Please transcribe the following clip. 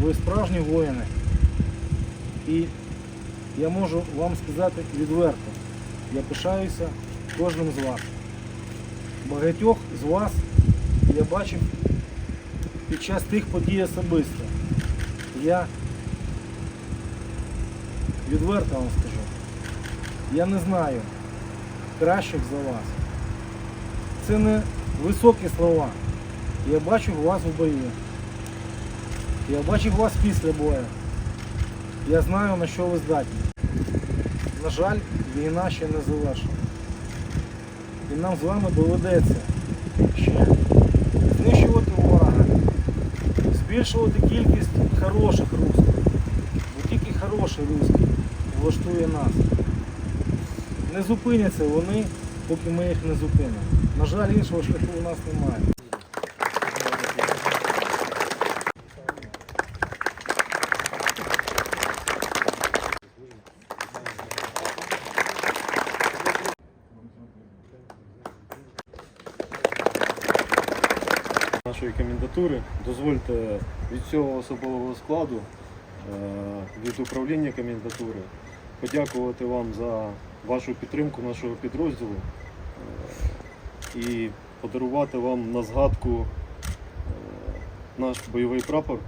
ви справжні воїни. І я можу вам сказати відверто, я пишаюся кожним з вас. Багатьох з вас я бачив під час тих подій особисто. Я відверто вам скажу, я не знаю кращих за вас. Це не високі слова. Я бачу вас у бою. Я бачив вас після бою. Я знаю на що ви здатні. На жаль, війна ще не завершена. І нам з вами доведеться ще знищувати ворога, збільшувати кількість хороших русських. Бо тільки хороший русський влаштує нас. Не зупиняться вони, поки ми їх не зупинимо. На жаль, іншого шляху у нас немає. Нашої комендатури. Дозвольте від цього особового складу, е, від управління комендатури, подякувати вам за вашу підтримку нашого підрозділу е, і подарувати вам на згадку е, наш бойовий прапор